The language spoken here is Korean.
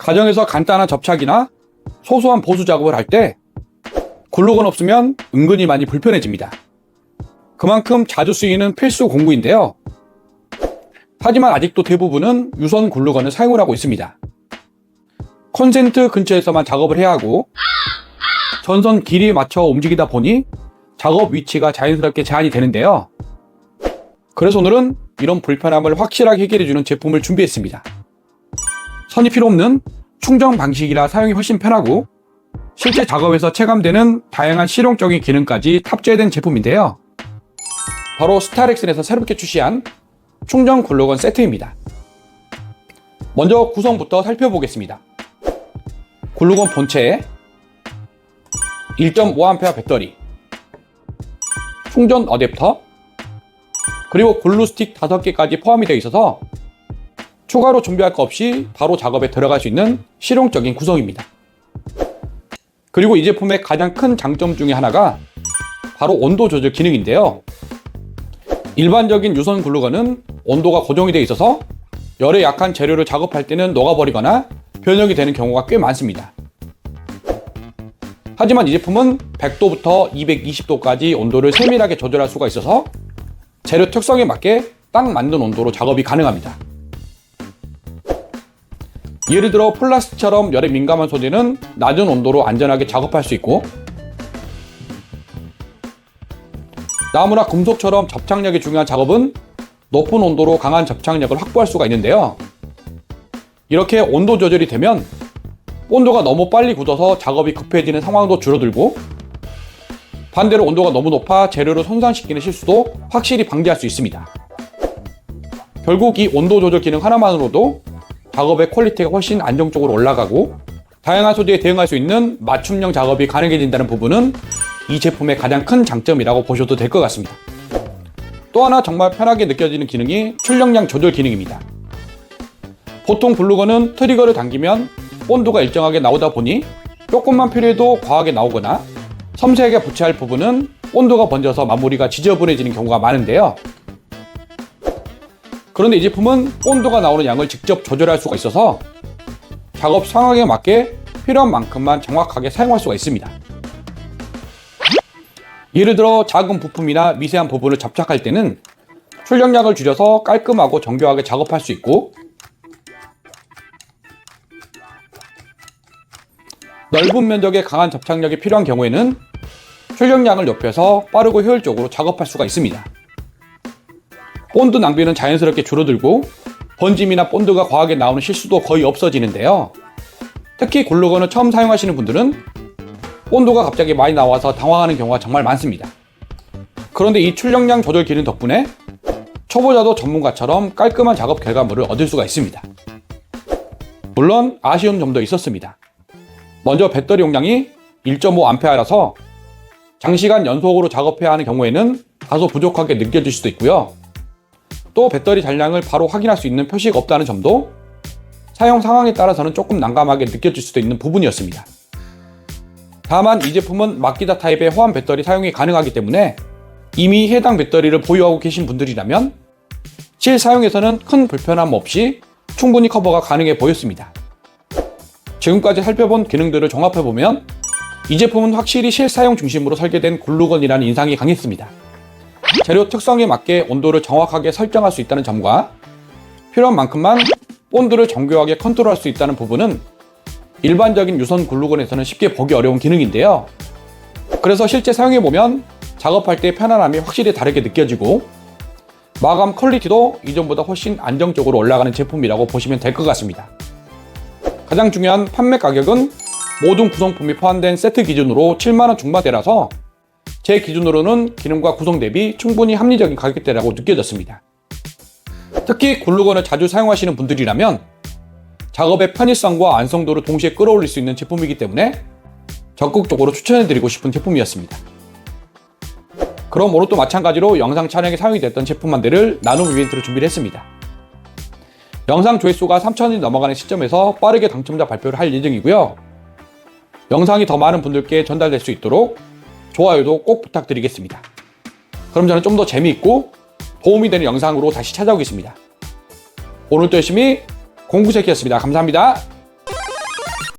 가정에서 간단한 접착이나 소소한 보수 작업을 할 때 글루건 없으면 은근히 많이 불편해집니다. 그만큼 자주 쓰이는 필수 공구인데요. 하지만 아직도 대부분은 유선 글루건을 사용을 하고 있습니다. 콘센트 근처에서만 작업을 해야 하고 전선 길이에 맞춰 움직이다 보니 작업 위치가 자연스럽게 제한이 되는데요. 그래서 오늘은 이런 불편함을 확실하게 해결해주는 제품을 준비했습니다. 선이 필요 없는 충전 방식이라 사용이 훨씬 편하고 실제 작업에서 체감되는 다양한 실용적인 기능까지 탑재된 제품인데요. 바로 스타렉슨에서 새롭게 출시한 충전 글루건 세트입니다. 먼저 구성부터 살펴보겠습니다. 글루건 본체에 1.5A 배터리, 충전 어댑터, 그리고 글루 스틱 5개까지 포함이 되어 있어서 추가로 준비할 거 없이 바로 작업에 들어갈 수 있는 실용적인 구성입니다. 그리고 이 제품의 가장 큰 장점 중에 하나가 바로 온도 조절 기능인데요. 일반적인 유선 글루건은 온도가 고정이 되어 있어서 열에 약한 재료를 작업할 때는 녹아버리거나 변형이 되는 경우가 꽤 많습니다. 하지만 이 제품은 100도부터 220도까지 온도를 세밀하게 조절할 수가 있어서 재료 특성에 맞게 딱 맞는 온도로 작업이 가능합니다. 예를 들어 플라스틱처럼 열에 민감한 소재는 낮은 온도로 안전하게 작업할 수 있고 나무나 금속처럼 접착력이 중요한 작업은 높은 온도로 강한 접착력을 확보할 수가 있는데요. 이렇게 온도 조절이 되면 온도가 너무 빨리 굳어서 작업이 급해지는 상황도 줄어들고 반대로 온도가 너무 높아 재료를 손상시키는 실수도 확실히 방지할 수 있습니다. 결국 이 온도 조절 기능 하나만으로도 작업의 퀄리티가 훨씬 안정적으로 올라가고 다양한 소재에 대응할 수 있는 맞춤형 작업이 가능해진다는 부분은 이 제품의 가장 큰 장점이라고 보셔도 될 것 같습니다. 또 하나 정말 편하게 느껴지는 기능이 출력량 조절 기능입니다. 보통 블루건은 트리거를 당기면 온도가 일정하게 나오다 보니 조금만 필요해도 과하게 나오거나 섬세하게 붙여야 할 부분은 온도가 번져서 마무리가 지저분해지는 경우가 많은데요. 그런데 이 제품은 온도가 나오는 양을 직접 조절할 수가 있어서 작업 상황에 맞게 필요한 만큼만 정확하게 사용할 수가 있습니다. 예를 들어 작은 부품이나 미세한 부분을 접착할 때는 출력량을 줄여서 깔끔하고 정교하게 작업할 수 있고 넓은 면적에 강한 접착력이 필요한 경우에는 출력량을 높여서 빠르고 효율적으로 작업할 수가 있습니다. 본드 낭비는 자연스럽게 줄어들고 번짐이나 본드가 과하게 나오는 실수도 거의 없어지는데요. 특히 글루건을 처음 사용하시는 분들은 온도가 갑자기 많이 나와서 당황하는 경우가 정말 많습니다. 그런데 이 출력량 조절 기능 덕분에 초보자도 전문가처럼 깔끔한 작업 결과물을 얻을 수가 있습니다. 물론 아쉬운 점도 있었습니다. 먼저 배터리 용량이 1.5A라서 장시간 연속으로 작업해야 하는 경우에는 다소 부족하게 느껴질 수도 있고요. 또 배터리 잔량을 바로 확인할 수 있는 표시가 없다는 점도 사용 상황에 따라서는 조금 난감하게 느껴질 수도 있는 부분이었습니다. 다만 이 제품은 마키다 타입의 호환 배터리 사용이 가능하기 때문에 이미 해당 배터리를 보유하고 계신 분들이라면 실 사용에서는 큰 불편함 없이 충분히 커버가 가능해 보였습니다. 지금까지 살펴본 기능들을 종합해보면 이 제품은 확실히 실사용 중심으로 설계된 글루건이라는 인상이 강했습니다. 재료 특성에 맞게 온도를 정확하게 설정할 수 있다는 점과 필요한 만큼만 본드를 정교하게 컨트롤할 수 있다는 부분은 일반적인 유선 글루건에서는 쉽게 보기 어려운 기능인데요. 그래서 실제 사용해보면 작업할 때 편안함이 확실히 다르게 느껴지고 마감 퀄리티도 이전보다 훨씬 안정적으로 올라가는 제품이라고 보시면 될 것 같습니다. 가장 중요한 판매 가격은 모든 구성품이 포함된 세트 기준으로 7만원 중반대라서 제 기준으로는 기능과 구성 대비 충분히 합리적인 가격대라고 느껴졌습니다. 특히 글루건을 자주 사용하시는 분들이라면 작업의 편의성과 완성도를 동시에 끌어올릴 수 있는 제품이기 때문에 적극적으로 추천해드리고 싶은 제품이었습니다. 그럼 오늘도 마찬가지로 영상 촬영에 사용이 됐던 제품 한 대를 나눔 이벤트로 준비를 했습니다. 영상 조회수가 3천이 넘어가는 시점에서 빠르게 당첨자 발표를 할 예정이고요. 영상이 더 많은 분들께 전달될 수 있도록 좋아요도 꼭 부탁드리겠습니다. 그럼 저는 좀 더 재미있고 도움이 되는 영상으로 다시 찾아오겠습니다. 오늘도 열심히 공구새끼였습니다. 감사합니다.